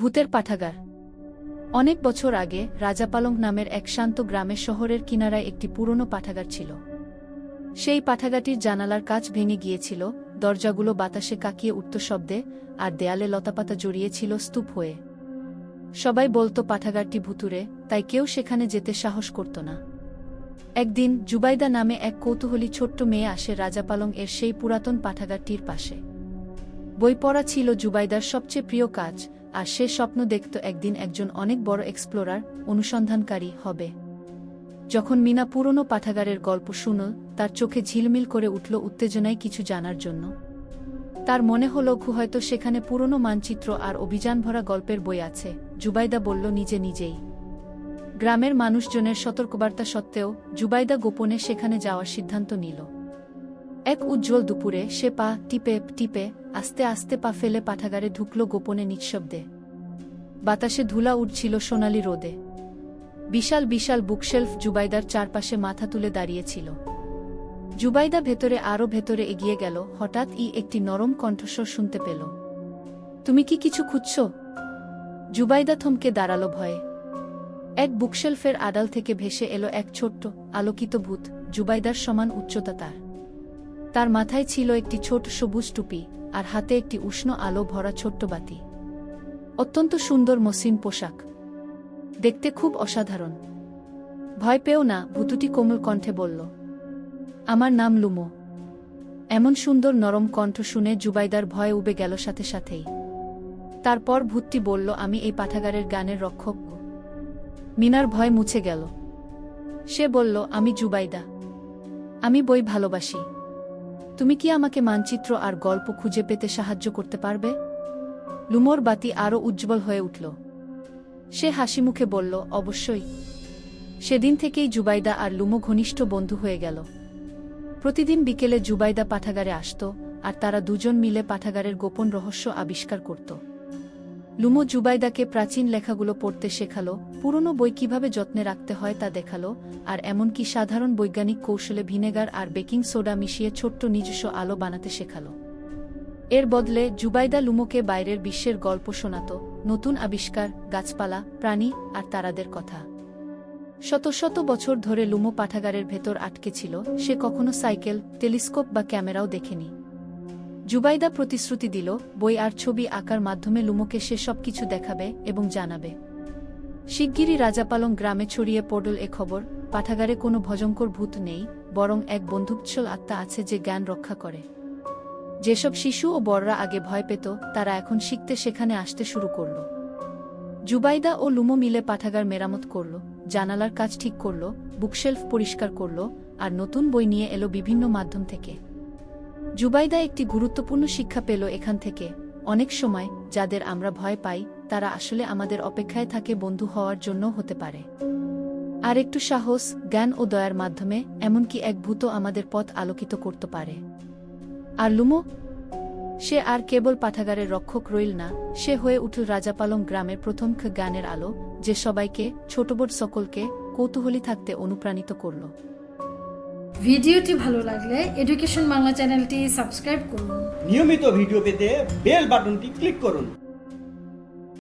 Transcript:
ভূতের পাঠাগার। অনেক বছর আগে রাজাপালং নামের এক শান্ত গ্রামের শহরের কিনারায় একটি পুরনো পাঠাগার ছিল। সেই পাঠাগারটির জানালার কাচ ভেঙে গিয়েছিল, দরজাগুলো বাতাসে কাকিয়ে উঠত শব্দে, আর দেয়ালে লতাপাতা জড়িয়েছিল স্তূপ হয়ে। সবাই বলতো, পাঠাগারটি ভুতুরে তাই কেউ সেখানে যেতে সাহস করত না। একদিন জুবাইদা নামে এক কৌতূহলী ছোট্ট মেয়ে আসে রাজাপালং এর সেই পুরাতন পাঠাগারটির পাশে। বই পড়া ছিল জুবাইদার সবচেয়ে প্রিয় কাজ আর সে স্বপ্ন দেখত একদিন একজন অনেক বড় এক্সপ্লোরার অনুসন্ধানকারী হবে। যখন মিনা পুরনো পাঠাগারের গল্প শুনল, তার চোখে ঝিলমিল করে উঠল উত্তেজনায় কিছু জানার জন্য। তার মনে হল খু হয়তো সেখানে পুরনো মানচিত্র আর অভিযান ভরা গল্পের বই আছে, জুবাইদা বলল নিজে নিজেই। গ্রামের মানুষজনের সতর্কবার্তা সত্ত্বেও, জুবাইদা গোপনে সেখানে যাওয়ার সিদ্ধান্ত নিল। এক উজ্জ্বল দুপুরে সে পা টিপে টিপে আস্তে আস্তে পা ফেলে পাঠাগারে ঢুকল গোপনে নিঃশব্দে। বাতাসে ধুলা উঠছিল সোনালি রোদে। বিশাল বিশাল বুকশেলফ জুবাইদার চারপাশে মাথা তুলে দাঁড়িয়েছিল। জুবাইদা ভেতরে আরও ভেতরে এগিয়ে গেল, হঠাৎ ই একটি নরম কণ্ঠস্বর শুনতে পেল। তুমি কি কিছু খুঁজছ? জুবাইদা থমকে দাঁড়াল ভয়ে। এক বুকশেলফের আড়াল থেকে ভেসে এলো এক ছোট্ট, আলোকিত ভূত, জুবাইদার সমান উচ্চতা তার। তার মাথায় ছিল একটি ছোট সবুজ টুপি। আর হাতে একটি উষ্ণ আলো ভরা ছোট্ট বাতি। অত্যন্ত সুন্দর মসৃণ পোশাক। দেখতে খুব অসাধারণ। ভয় পেও না, ভুতুটি কোমল কণ্ঠে বলল, আমার নাম লুমো। এমন সুন্দর নরম কণ্ঠ শুনে জুবাইদার ভয় উবে গেল সাথে সাথেই। তারপর ভূতটি বলল, আমি এই পাঠাগারের গানের রক্ষক। মিনার ভয় মুছে গেল। সে বলল, আমি জুবাইদা। আমি বই ভালোবাসি। তুমি কি আমাকে মানচিত্র আর গল্প খুঁজে পেতে সাহায্য করতে পারবে? লুমোর বাতি আরও উজ্জ্বল হয়ে উঠল। সে হাসি মুখে বলল, অবশ্যই। সেদিন থেকেই জুবাইদা আর লুমো ঘনিষ্ঠ বন্ধু হয়ে গেল। প্রতিদিন বিকেলে জুবাইদা পাঠাগারে আসত আর তারা দুজন মিলে পাঠাগারের গোপন রহস্য আবিষ্কার করত। লুমো জুবাইদাকে প্রাচীন লেখাগুলো পড়তে শেখালো, পুরনো বই কীভাবে যত্নে রাখতে হয় তা দেখাল, আর এমনকি সাধারণ বৈজ্ঞানিক কৌশলে ভিনেগার আর বেকিং সোডা মিশিয়ে ছোট্ট নিজস্ব আলো বানাতে শেখালো। এর বদলে জুবাইদা লুমোকে বাইরের বিশ্বের গল্প শোনাত, নতুন আবিষ্কার, গাছপালা, প্রাণী আর তারাদের কথা। শত শত বছর ধরে লুমো পাঠাগারের ভেতর আটকে ছিল, সে কখনো সাইকেল, টেলিস্কোপ বা ক্যামেরাও দেখেনি। জুবাইদা প্রতিশ্রুতি দিল, বই আর ছবি আঁকার মাধ্যমে লুমোকে সে সব কিছু দেখাবে এবং জানাবে। শিগগিরই রাজাপালং গ্রামে ছড়িয়ে পড়ল এ খবর, পাঠাগারে কোনো ভজঙ্কর ভূত নেই, বরং এক বন্ধুচ্ছল আত্মা আছে যে জ্ঞান রক্ষা করে। যেসব শিশু ও বড়রা আগে ভয় পেত, তারা এখন শিখতে সেখানে আসতে শুরু করল। জুবাইদা ও লুমো মিলে পাঠাগার মেরামত করল, জানালার কাজ ঠিক করল, বুকশেলফ পরিষ্কার করল, আর নতুন বই নিয়ে এলো বিভিন্ন মাধ্যম থেকে। জুবাইদা একটি গুরুত্বপূর্ণ শিক্ষা পেল এখান থেকে। অনেক সময়, যাদের আমরা ভয় পাই, তারা আসলে আমাদের অপেক্ষায় থাকে বন্ধু হওয়ার জন্য হতে পারে। আর একটু সাহস, জ্ঞান ও দয়ার মাধ্যমে, এমনকি এক ভূত আমাদের পথ আলোকিত করতে পারে। আর লুমো? সে আর কেবল পাঠাগারের রক্ষক রইল না, সে হয়ে উঠল রাজাপালং গ্রামের প্রথম জ্ঞানের আলো, যে সবাইকে ছোটবোট সকলকে, কৌতূহলী থাকতে অনুপ্রাণিত করল। ভিডিওটি ভালো লাগলে এডুকেশন বাংলা চ্যানেলটি সাবস্ক্রাইব করুন। নিয়মিত ভিডিও পেতে বেল বাটনটি ক্লিক করুন।